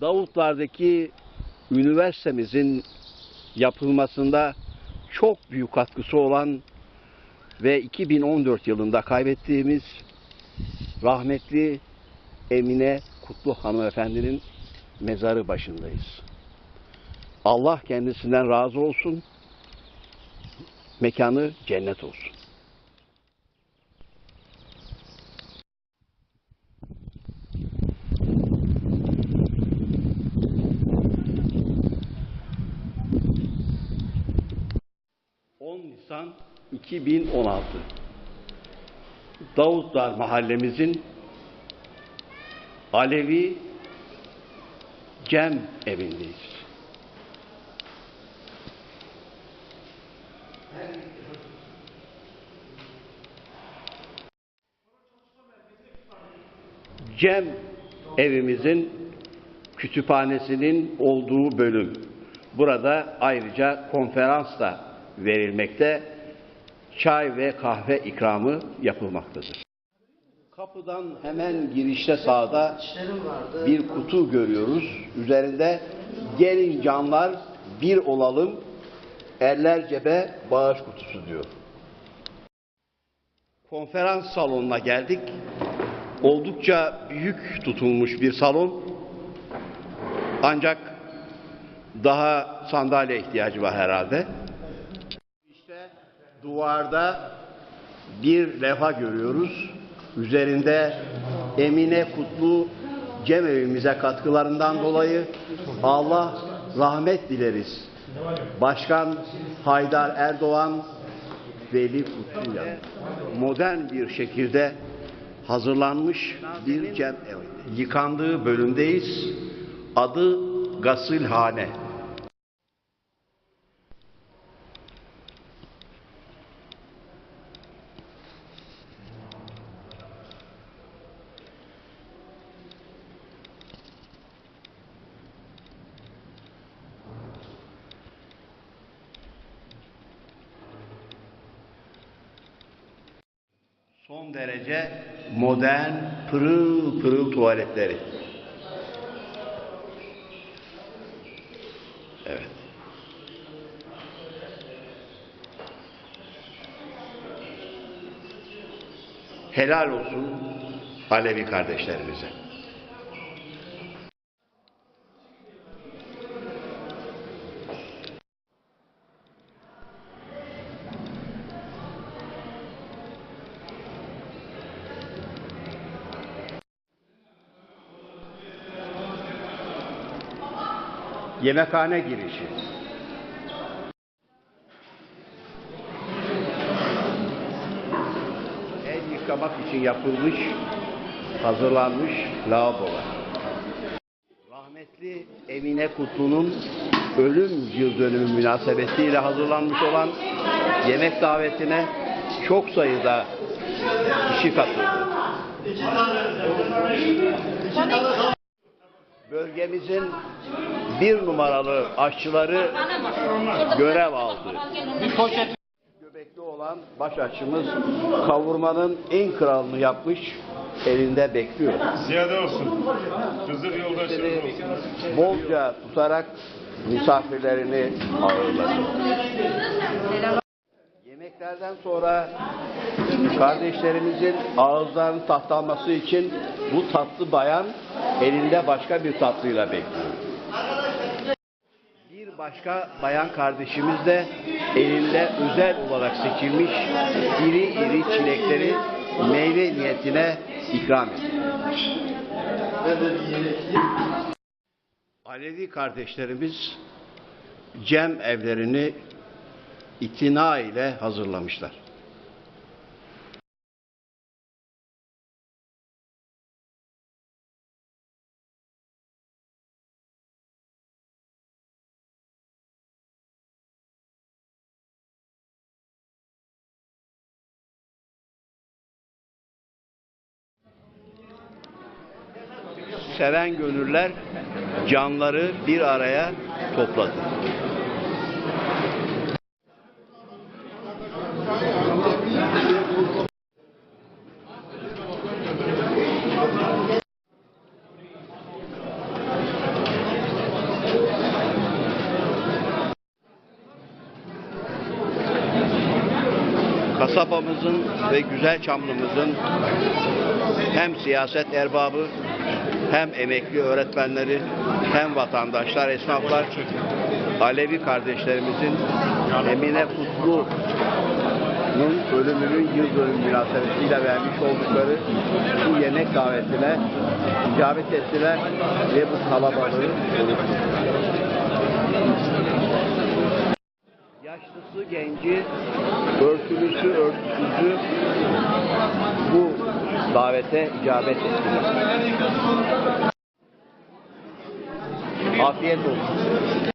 Davutlar'daki üniversitemizin yapılmasında çok büyük katkısı olan ve 2014 yılında kaybettiğimiz rahmetli Emine Kutlu hanımefendinin mezarı başındayız. Allah kendisinden razı olsun. Mekanı cennet olsun. ...10 Nisan 2016... ...Davutlar mahallemizin... ...Alevi... ...Cem evindeyiz. Cem evimizin kütüphanesinin olduğu bölüm. Burada ayrıca konferans da verilmekte, çay ve kahve ikramı yapılmaktadır. Kapıdan hemen girişte sağda bir kutu görüyoruz. Üzerinde gelin canlar bir olalım, eller cebe bağış kutusu diyor. Konferans salonuna geldik. Oldukça büyük tutulmuş bir salon. Ancak daha sandalye ihtiyacı var herhalde. Duvarda bir levha görüyoruz. Üzerinde Emine Kutlu Cem evimize katkılarından dolayı Allah rahmet dileriz. Başkan Haydar Erdoğan Veli Kutlu'ya modern bir şekilde hazırlanmış bir cem evi. Yıkandığı bölümdeyiz. Adı Gasılhane. Son derece modern, pırıl pırıl tuvaletleri. Evet. Helal olsun Alevi kardeşlerimize. Yemekhane girişi. El yıkamak için yapılmış, hazırlanmış lavabolar. Rahmetli Emine Kutlu'nun ölüm yıl dönümü münasebetiyle hazırlanmış olan yemek davetine çok sayıda kişi katıldı. Bölgemizin bir numaralı aşçıları görev aldı. Göbekli olan başaşçımız kavurmanın en kralını yapmış, elinde bekliyor. Ziyade olsun. Hızır yoldaşlarım olsun. Bolca tutarak misafirlerini ağırladı. Yemeklerden sonra kardeşlerimizin ağızlarını tatlanması için bu tatlı bayan elinde başka bir tatlıyla bekliyor. Bir başka bayan kardeşimiz de elinde özel olarak seçilmiş iri iri çilekleri meyve niyetine ikram ediyor. Alevi kardeşlerimiz cem evlerini itina ile hazırlamışlar. seven gönüller canları bir araya topladı. kasabamızın ve güzel çamlımızın hem siyaset erbabı hem emekli öğretmenleri hem vatandaşlar, esnaflar Alevi kardeşlerimizin Emine Kutlu'nun ölümünün yıl dönümü münasebetiyle vermiş oldukları bu yemek davetine icabet ettiler ve bu kalabalığı. Yaşlısı, genci, örtülüsü, örtüsüzü bu davete icabet ettiler. Afiyet olsun.